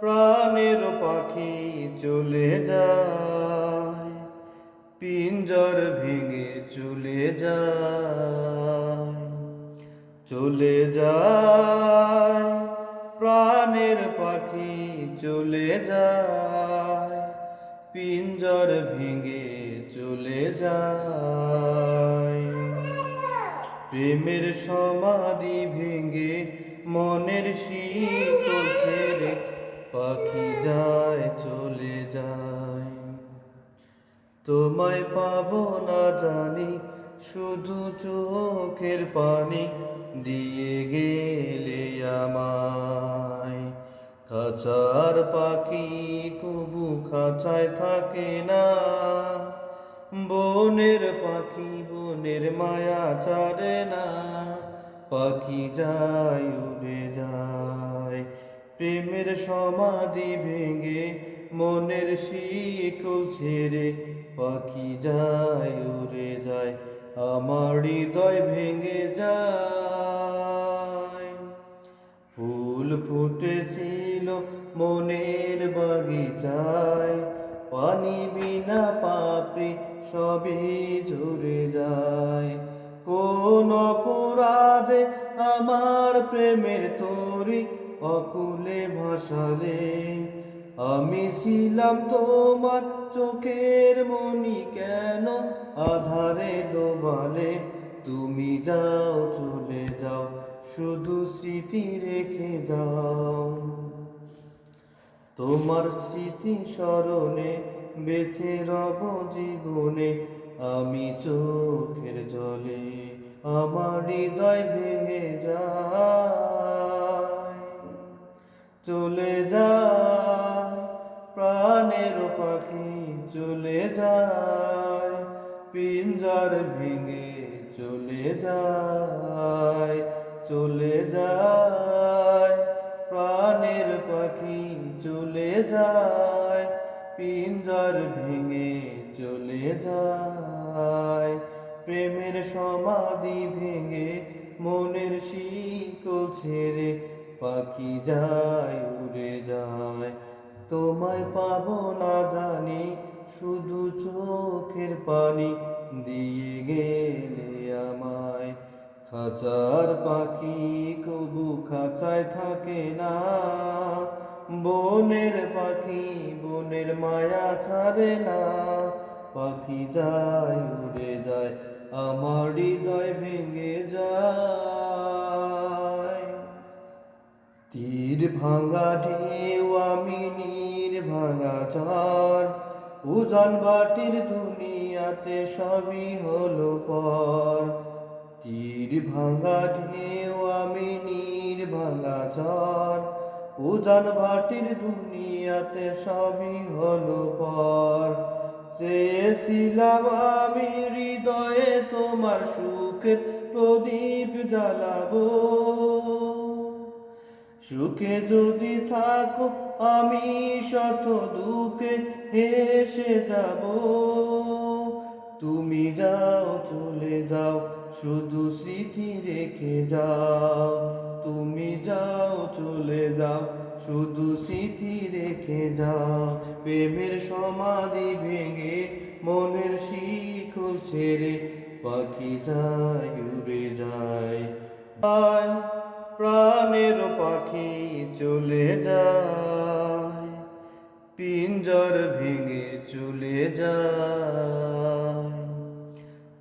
প্রাণের পাখি চলে যায়, পিঞ্জর ভেঙে চলে যায় চলে যায়, প্রাণের পাখি চলে যায়, পিঞ্জর ভেঙে চলে যায়। প্রেমের সমাধি ভেঙে মনের শীতল ছেড়ে পাখি যায়, চলে যায়। তোমায় পাবো না জানি, শুধু চোখের পানি দিয়ে গেলে আমায়। খাঁচার পাখি কবু খাঁচায় থাকে না। বনের পাখি বনের মায়া চারে না। পাখি যায়, উড়ে যায়। প্রেমের সমাধি ভেঙে মনের শিকল ছেড়ে পাখি যায়, উড়ে যায়। আমার হৃদয় ভেঙে যায়। ফুল ফুটেছিল মনের বাগিচায়। পানি বিনা পাপড়ি সবই ঝরে যায়। কোন অপরাধে আমার প্রেমের তরি অকুলে ভাসালে। আমি ছিলাম তোমার চোখের মনি কেন আধারে ডোবালে? তুমি যাও, চলে যাও, শুধু স্মৃতি রেখে যাও। তোমার স্মৃতি স্মরণে বেছে রব জীবনে। আমি চোখের জলে আমার হৃদয় ভেঙে যায়। চলে যায়, প্রাণের পাখি চলে যায়, পিঞ্জার ভেঙে চলে যায়। চলে যায়, প্রাণের পাখি চলে যায়। পিঞ্জার ভেঙে চলে যায়। প্রেমের সমাধি ভেঙে মনের শিকল ছেড়ে পাখি যায়, উড়ে যায়। তোমায় পাবো না জানি, শুধু চোখের পানি দিয়ে গেলে আমায়। খাঁচার পাখি কবু খাঁচায় থাকে না। বনের পাখি, বনের মায়া ছাড়ে না। পাখি যায়, উড়ে যায়, আমার হৃদয় ভেঙে যায়। তীর ভাঙা ঢেউ আমি নীর ভাঙা ঝড় উজান বাটির দুনিয়াতে সবই হলো পর। তীর ভাঙা ঢেউ আমি নীর ভাঙা ঝড় উজান ভাটির দুনিয়াতে সবই হলো পর। চেয়েছিলাম আমি হৃদয়ে তোমার সুখের প্রদীপ জ্বালাবো। সুখে যদি থাকো, আমি শত দুঃখে হেসে যাব। তুমি যাও, চলে যাও, শুধু স্মৃতি রেখে যাও। তুমি যাও, চলে যাও, শুধু স্মৃতি রেখে যাও। প্রেমের সমাধি ভেঙে মনের শিকল ছেড়ে পাখি যায়, উড়ে যায়। প্রাণের পাখি চলে যায়, পিঞ্জর ভেঙে চলে যায়।